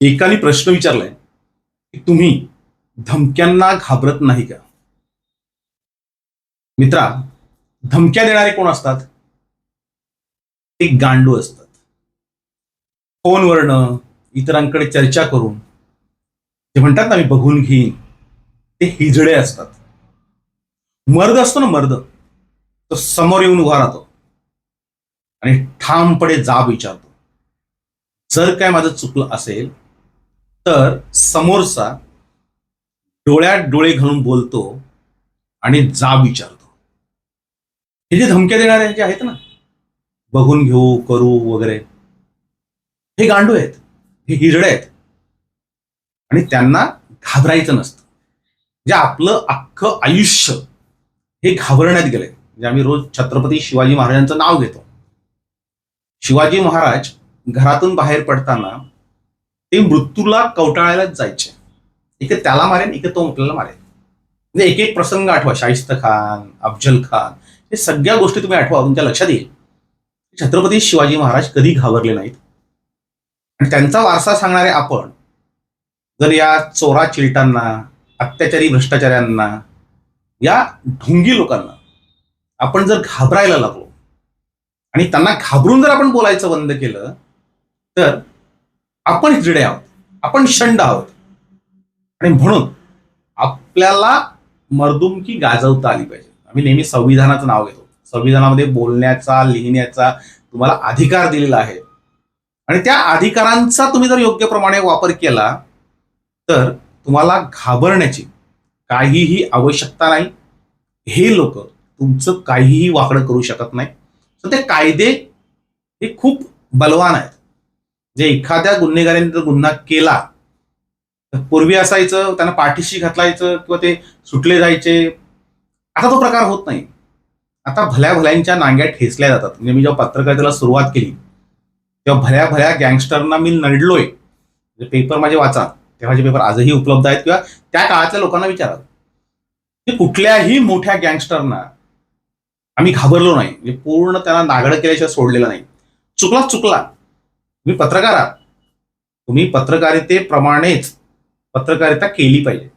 एकाने प्रश्न विचारलाय की तुम्ही धमक्यांना घाबरत नाही का? मित्रा धमक्या देणारे कोण असतात? ते गांडू असतात. फोनवरनं इतरांकडे चर्चा करून ते म्हणतात ना मी बघून घेईन ते हिजडे असतात. मर्द असतो ना मर्द तो समोर येऊन उभा राहतो आणि ठामपणे जाब विचारतो. जर काय माझं चुकलं असेल तर समोरचा डोळ्यात डोळे घालून बोलतो आणि जा विचारतो. हे जे धमक्या देणारे जे आहेत ना बघून घेऊ करू वगैरे हे गांडू आहेत हे हिरडे आहेत. आणि त्यांना घाबरायचं नसतं. जे आपलं अख्खं आयुष्य हे घाबरण्यात गेलंय. म्हणजे आम्ही रोज छत्रपती शिवाजी महाराजांचं नाव घेतो. शिवाजी महाराज घरातून बाहेर पडताना ते मृत्यूला कवटाळायलाच जायचे. इथे त्याला मारेन एक तो आपल्याला मारेन. म्हणजे एक एक प्रसंग आठवा. शाहिस्त खान अफजल खान हे सगळ्या गोष्टी तुम्ही आठवा तुमच्या लक्षात येईल. छत्रपती शिवाजी महाराज कधी घाबरले नाहीत. आणि त्यांचा वारसा सांगणारे आपण जर या चोरा चिलटांना अत्याचारी भ्रष्टाचाऱ्यांना या ढोंगी लोकांना आपण जर घाबरायला लागलो आणि त्यांना घाबरून जर आपण बोलायचं बंद केलं तर आपण हिजडे आहोत आपण शंड आहोत. आणि म्हणून आपल्याला मर्दुमकी गाजवता आली पाहिजे. आम्ही नेहमी संविधानाचं नाव घेतो. संविधानामध्ये बोलण्याचा लिहिण्याचा तुम्हाला अधिकार दिलेला आहे. आणि त्या अधिकारांचा तुम्ही जर योग्य प्रमाणे वापर केला तर तुम्हाला घाबरण्याची काहीही आवश्यकता नाही. हे लोक तुमचं काहीही वाकडं करू शकत नाही. तर ते कायदे हे खूप बलवान आहेत. जे एखाद्या गुन्हेगाराने जर गुन्हा केला तर पूर्वी असायचं त्यांना पाठीशी घातलायचं किंवा ते सुटले जायचे. आता तो प्रकार होत नाही. आता भल्या भल्यांच्या नांग्या ठेचल्या जातात. म्हणजे मी जेव्हा पत्रकारितेला सुरुवात केली तेव्हा भल्या भल्या गँगस्टरना मी नडलोय. म्हणजे पेपर माझे वाचा. तेव्हाचे पेपर आजही उपलब्ध आहेत किंवा त्या काळातल्या लोकांना विचारा. की कुठल्याही मोठ्या गँगस्टरना आम्ही घाबरलो नाही. म्हणजे पूर्ण त्यांना नागडं केल्याशिवाय सोडलेलं नाही. चुकला चुकला. तुम्ही पत्रकार आहात. तुम्ही पत्रकारितेप्रमाणेच पत्रकारिता केली पाहिजे.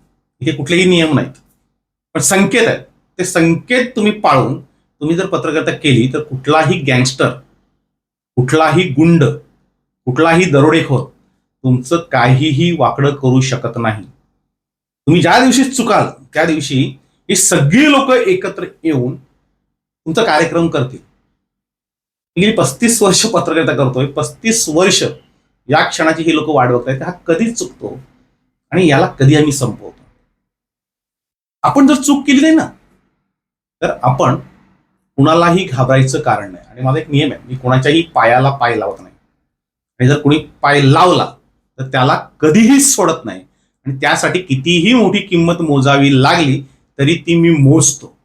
इथे कुठलेही नियम नाहीत. पण संकेत आहेत. ते संकेत तुम्ही पाळून तुम्ही जर पत्रकारिता केली तर कुठलाही गँगस्टर कुठलाही गुंड कुठलाही दरोडेखोर तुमचं काहीही वाकडं करू शकत नाही. तुम्ही ज्या दिवशी चुकाल त्या दिवशी ही सगळी लोक एकत्र येऊन तुमचा कार्यक्रम करतील. गेली पस्तीस वर्ष पत्रकारिता करतोय पस्तीस वर्ष या क्षणाची ही लोक वाट बघतायत हा कधी चुकतो. आणि याला कधी आम्ही संपवतो? आपण जर चूक केली नाही ना तर आपण कुणालाही घाबरायचं कारण नाही. आणि माझा एक नियम आहे मी कोणाच्याही पायाला पाय लावत नाही. आणि जर कोणी पाय लावला तर त्याला कधीही सोडत नाही. आणि त्यासाठी कितीही मोठी किंमत मोजावी लागली तरी ती मी मोजतो.